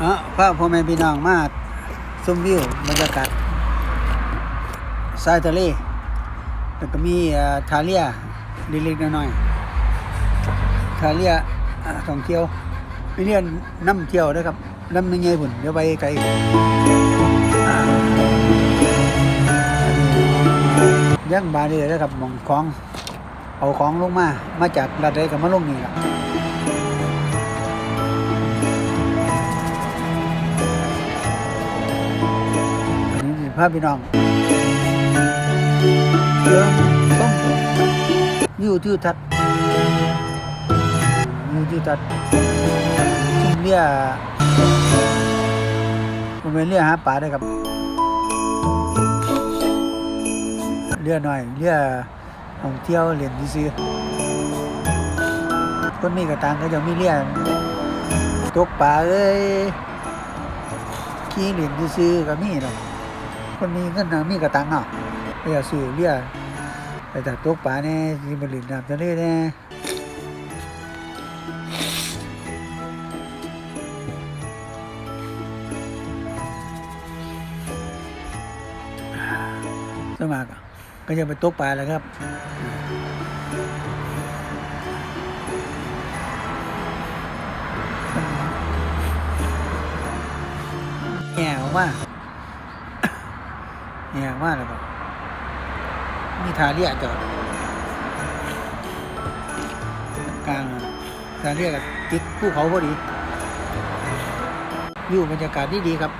พระพ่อแม่พี่น้องมาชมวิวบรรยากาศชายทะเลแล้วก็มีทาเลียเล็กๆน้อยๆทาเลียท่องเที่ยวไม่เรียนน้ำเที่ยวนะครับน้ำยังไงพุ่นเดี๋ยวไปไกลย่างบานเลยนะครับมองของ เอาของลงมา มาจากรัฐใดกับมาลงนี่ครับ อันนี้สิภาพี่น้องเริ่มต้มวิวทิวทัศน์วิวทิวทัศน์ชุ่มเรียผมเป็นเรือหาปลาได้ครับเรือหน่อยเรือท่องเที่ยวเรียนซื้อคนมีกระตังก็จะมีเรือตกปลาเอ้ยขี่เหรียญซื้อๆก็มีเนาะ คนมีเงินนะมีกระตังเนาะไปเอาซื้อเรือไปตักตกปลาแน่ที่บริณน้ำทะเลแน่สมัครก็จะไปตกปลาแล้วครับแง่ออกมา แง่ออกมาแล้วก็มีทาเรียจอดกลางทาเรียกับติดภูเขาพอดีวิวบรรยากาศดีดีๆครับ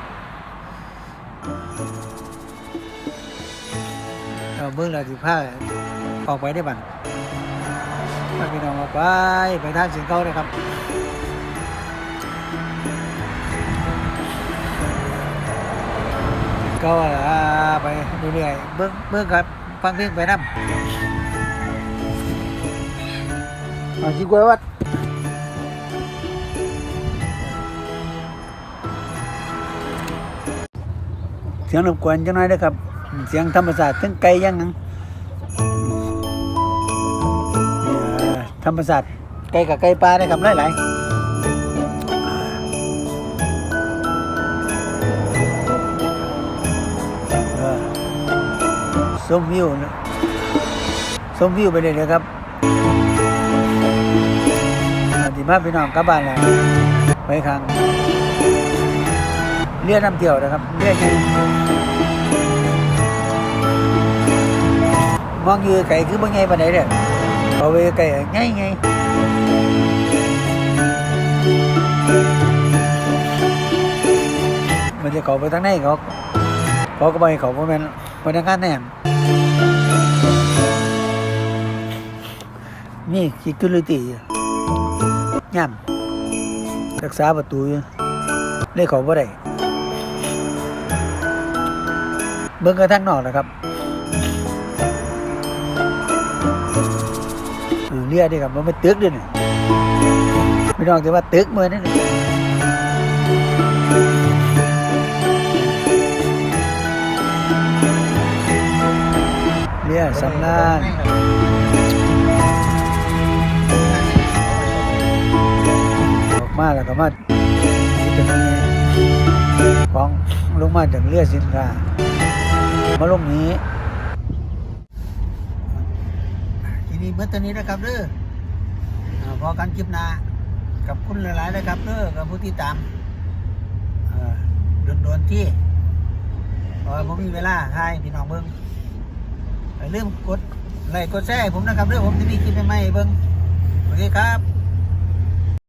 เราเบิ่งเราสิผ้าออกไปได้บันพาพี่น้องออกไปไปทางสิงเขาเลยครับ ก็อ่าไปเรื่อยๆเบิ้งเบิ้งครับฟังเพลงไปน้ำเอาจีกวยวัดเสียงรบกวนจังหน่อยนะครับ เสียงธรรมศาสตร์ทั้งไกลยังนังเนี่ยธรรมศาสตร์ไกลกับไกลปลานะครับหลายๆ ชมวิวนะชมวิวไปเลยนะครับอาทิมาพี่น้องกลับบ้านแล้วไปครั้งเรียนน้ำเที่ยวนะครับเรียนไงมองอยู่ไก่คือบ่ไงปานใดเด้อเอาไปไก่ไงไงมันจะเขาไปทางไหนเขาเขาก็ไปเขาบ่แม่นพนักงานแหน มนี่ security อยู่ย่ำรักษาประตูอยู่เลยเขาบ่ได้เบิ่งกระทั่งนอกนะครับเออเรียกดิครับมันไม่ตึกด้วยนี่ไม่ต้องจะว่าตึกเมื่อนั่นเรียสำนานออก ก็มาจะมีของลงมาจากเรือสินค้ามาลงนี้ทีนี้เมื่อตอนนี้นะครับเด้ออาพอกันคลิปหน้ากับคุณหลายๆนะครับเด้อกับผู้ที่ตามเอ่อโดนๆที่พราะว่าผมมีเวลาถ่ายพี่น้องเบิ้งอย่มกดไลค์กดแชร์ผมนะครับเด้อผมจะมีคลิปใหม่ๆเบิ้งโอเคครับ